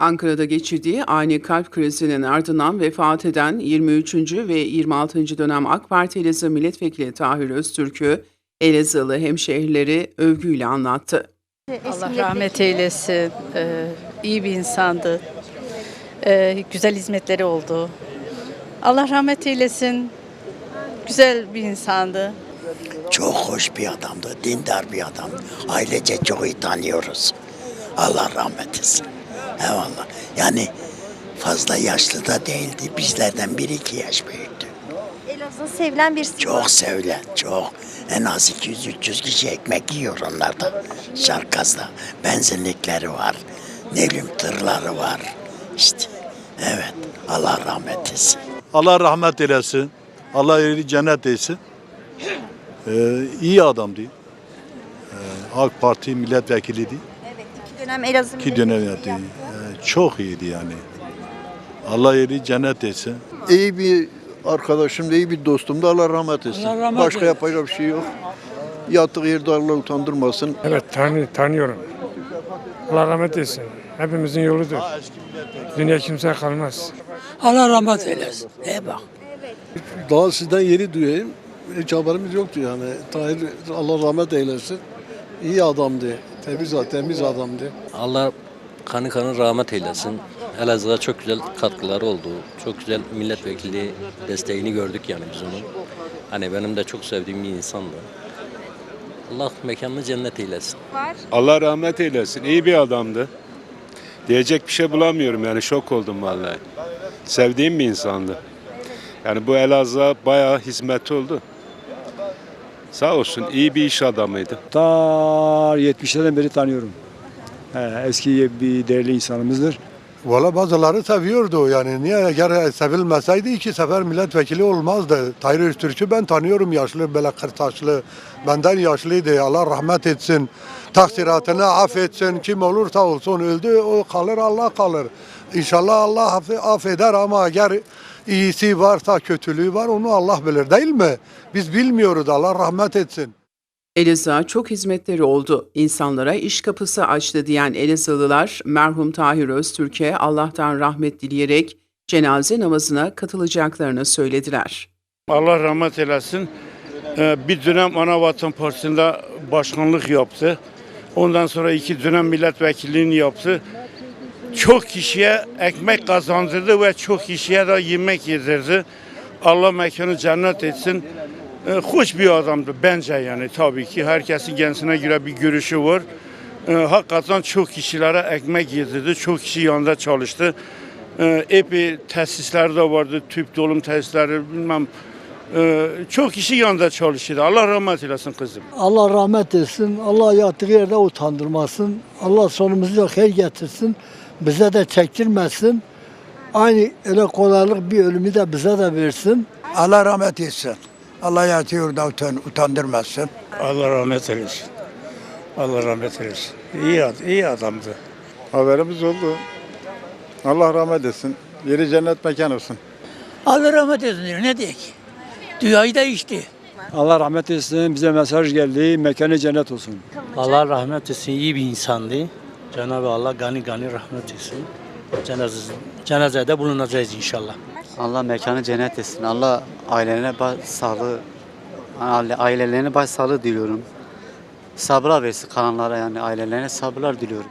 Ankara'da geçirdiği ani kalp krizinin ardından vefat eden 23. ve 26. dönem AK Parti Elazığ Milletvekili Tahir Öztürk'ü Elazığlı hemşehrileri övgüyle anlattı. Allah rahmet eylesin. Ee, iyi bir insandı. Ee, güzel hizmetleri oldu. Allah rahmet eylesin. Güzel bir insandı. Çok hoş bir adamdı, dindar bir adam. Ailece çok iyi tanıyoruz. Allah rahmet etsin. Eyvallah. Yani fazla yaşlı da değildi. Bizlerden bir iki yaş büyüktü. Elazığ'ın sevilen bir Çok sevilen, çok. En az 200-300 kişi ekmek yiyor onlarda. Şarkazda benzinlikleri var. Ne bileyim tırları var. İşte evet. Allah rahmet etsin. Allah rahmet eylesin. Allah yeri cennet eylesin. Ee, iyi adamdı. Ee, AK Parti milletvekiliydi. Evet, iki dönem Elazığ İki dönem milletvekili yaptı. Çok iyiydi yani. Allah yeri cennet eylesin. iyi bir arkadaşım, iyi bir dostum da Allah rahmet etsin. Allah rahmet Başka eylesin. yapacak bir şey yok. Yattığı yerde Allah utandırmasın. Evet tanı, tanıyorum. Allah rahmet etsin. Hepimizin yoludur. Dünya kimseye kalmaz. Allah rahmet eylesin. Ne bak. Daha sizden yeni duyayım. Hiç haberimiz yoktu yani. Tahir Allah rahmet eylesin. İyi adamdı. Temiz, temiz adamdı. Allah kanı kanı rahmet eylesin. Elazığ'a çok güzel katkıları oldu. Çok güzel milletvekili desteğini gördük yani biz onun. Hani benim de çok sevdiğim bir insandı. Allah mekanını cennet eylesin. Allah rahmet eylesin. İyi bir adamdı. Diyecek bir şey bulamıyorum yani şok oldum vallahi. Sevdiğim bir insandı. Yani bu Elazığ'a bayağı hizmet oldu. Sağ olsun iyi bir iş adamıydı. Ta 70'lerden beri tanıyorum. Eski bir değerli insanımızdır. Valla bazıları seviyordu yani. Niye eğer sevilmeseydi iki sefer milletvekili olmazdı. Tahir Öztürk'ü ben tanıyorum yaşlı böyle kırtaşlı. Benden yaşlıydı. Allah rahmet etsin. Taksiratını affetsin. Kim olursa olsun öldü o kalır Allah kalır. İnşallah Allah affe- affeder ama eğer iyisi varsa kötülüğü var onu Allah bilir değil mi? Biz bilmiyoruz Allah rahmet etsin. Elazığ'a çok hizmetleri oldu. İnsanlara iş kapısı açtı diyen Elazığlılar merhum Tahir Öztürk'e Allah'tan rahmet dileyerek cenaze namazına katılacaklarını söylediler. Allah rahmet eylesin. Ee, Bir dönem Anavatan Partisi'nde başkanlık yaptı. Ondan sonra iki dönem milletvekilliğini yaptı. Çok kişiye ekmek kazandırdı ve çok kişiye de yemek yedirdi. Allah mekanı cennet etsin. Ee, Hoş bir adamdı bence yani tabii ki. Herkesin kendisine göre bir görüşü var. Ee, Hakikaten çok kişilere ekmek yedirdi. Çok kişi yanında çalıştı. Ee, Epey tesisler de vardı. Tüp dolum tesisleri bilmem. Ee, Çok kişi yanında çalışıyordu. Allah rahmet eylesin kızım. Allah rahmet etsin. Allah yattığı yerde utandırmasın. Allah sonumuzu da hayır getirsin. Bize de çektirmesin. Aynı öyle kolaylık bir ölümü de bize de versin. Allah rahmet etsin. Allah yatıyor da utandırmasın. Allah rahmet eylesin. Allah rahmet eylesin. İyi, iyi adamdı. Haberimiz oldu. Allah rahmet etsin. Yeri cennet mekan olsun. Allah rahmet etsin diyor. Ne diyek? Dünyayı değişti. Allah rahmet etsin. Bize mesaj geldi. Mekanı cennet olsun. Allah rahmet etsin. iyi bir insandı. Cenab-ı Allah gani gani rahmet etsin. Cenaze, cenazede bulunacağız inşallah. Allah mekanı cennet etsin. Allah ailelerine baş sağlığı, aile- ailelerine baş sağlığı diliyorum. Sabırlar versin kalanlara yani ailelerine sabırlar diliyorum.